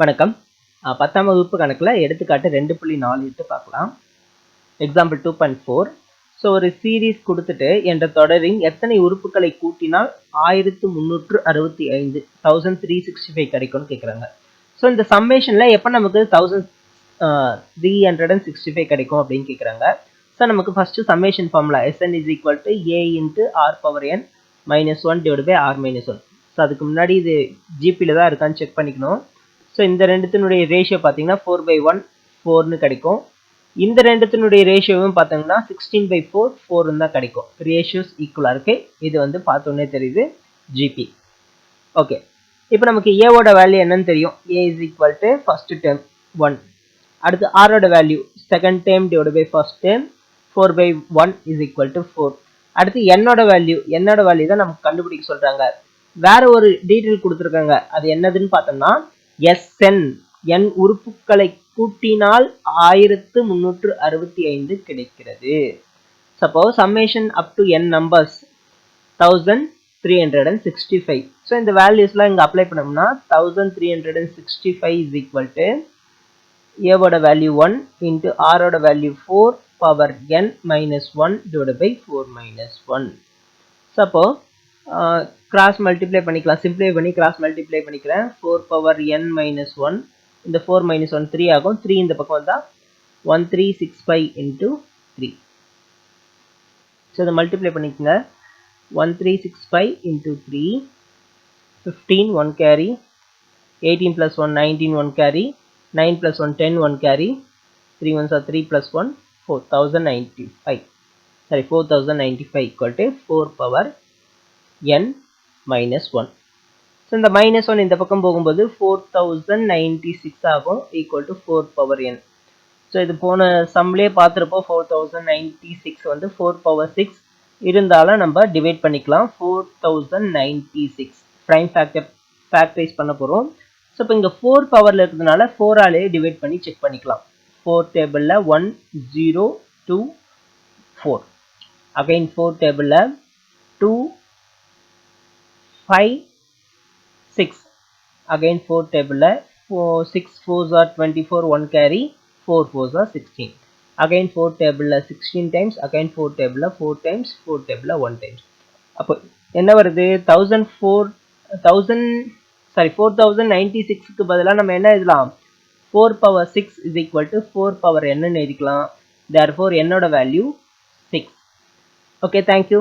வணக்கம். பத்தாம் வகுப்பு கணக்கில் எடுத்துக்காட்டு ரெண்டு புள்ளி நாலு எட்டு பார்க்கலாம். Example two point four so ஒரு சீரீஸ் கொடுத்துட்டு என்ற தொடரின் எத்தனை உறுப்புகளை கூட்டினால் ஆயிரத்து முந்நூற்று அறுபத்தி ஐந்து தௌசண்ட் த்ரீ சிக்ஸ்டி ஃபைவ் கிடைக்கும்னு கேட்குறாங்க ஸோ இந்த சம்மேஷனில் எப்போ நமக்கு thousand three hundred and sixty five கிடைக்கும் அப்படின்னு கேட்குறாங்க ஸோ நமக்கு first summation formula SN is equal to A into R power N minus one divide by R minus one so அதுக்கு முன்னாடி இது ஜிபியில் தான் இருக்கான்னு செக் பண்ணிக்கணும். ஸோ இந்த ரெண்டுத்தினுடைய ரேஷியோ பார்த்தீங்கன்னா ஃபோர் பை ஒன் ஃபோர்னு கிடைக்கும். இந்த ரெண்டுத்தினுடைய ரேஷியோவும் பார்த்தீங்கன்னா சிக்ஸ்டீன் பை ஃபோர் ஃபோர்னு தான் கிடைக்கும். ரேஷியோஸ் ஈக்குவலாக இருக்குது இது வந்து பார்த்தோன்னே தெரியுது ஜிபி ஓகே இப்போ நமக்கு ஏவோட வேல்யூ என்னன்னு தெரியும். A is equal to first term one அடுத்து ஆரோட value second term divide by first term four by one is equal to four அடுத்து என்னோட வேல்யூ என்னோட வேல்யூ தான் நமக்கு கண்டுபிடிக்க சொல்கிறாங்க வேற ஒரு டீட்டெயில் கொடுத்துருக்காங்க. அது என்னதுன்னு பார்த்தோம்னா எஸ்என். என் உறுப்புகளை கூட்டினால் ஆயிரத்து முந்நூற்று அறுபத்தி ஐந்து கிடைக்கிறது. Suppose summation up to N numbers thousand three hundred and sixty five so இந்த வேல்யூஸ்லாம் இங்கே அப்ளை பண்ணோம்னா thousand three hundred and sixty five is equal to ஏவோட வேல்யூ ஒன் இன்ட்டு ஆரோட value four power N minus one divide by four minus one suppose cross multiply பண்ணிக்கலாம். Simply பண்ணி cross multiply பண்ணிக்கிறேன். Four power N minus one இந்த four minus one three ஆகும். Three இந்த பக்கம் வந்தால் one three six five into three so இதை multiply பண்ணிக்கோங்க. One three six five into three fifteen one carry eighteen plus one nineteen one carry nine plus one ten one carry three ones are three plus one four thousand ninety five sorry four thousand ninety five equal to four power N minus one so இந்த minus one இந்த பக்கம் போகும்போது four thousand ninety six ஆகும் equal to four power N so இது போன சம்லேயே பார்த்துருப்போம் four thousand ninety six வந்து ஃபோர் பவர் சிக்ஸ் இருந்தாலும் நம்ம டிவைட் பண்ணிக்கலாம் four thousand ninety six prime factor factorise பண்ண போகிறோம் ஸோ இப்போ இங்கே ஃபோர் பவரில் இருக்கிறதுனால ஃபோராலே டிவைட் பண்ணி செக் பண்ணிக்கலாம். ஃபோர் டேபிளில் one zero two four again four டேபிளில் two five six again four டேபிளில் four six fours are twenty four one carry four fours are sixteen again four டேபிளில் சிக்ஸ்டீன் டைம்ஸ் அகைன் ஃபோர் டேபிளில் four times four டேபிளில் one times அப்போ என்ன வருது thousand four thousand sorry four thousand ninety சிக்ஸுக்கு பதிலாக நம்ம என்ன எழுதலாம்? Four power six is equal to four power என்னன்னு எழுதிக்கலாம். தேர் ஃபோர் என்னோட value six okay thank you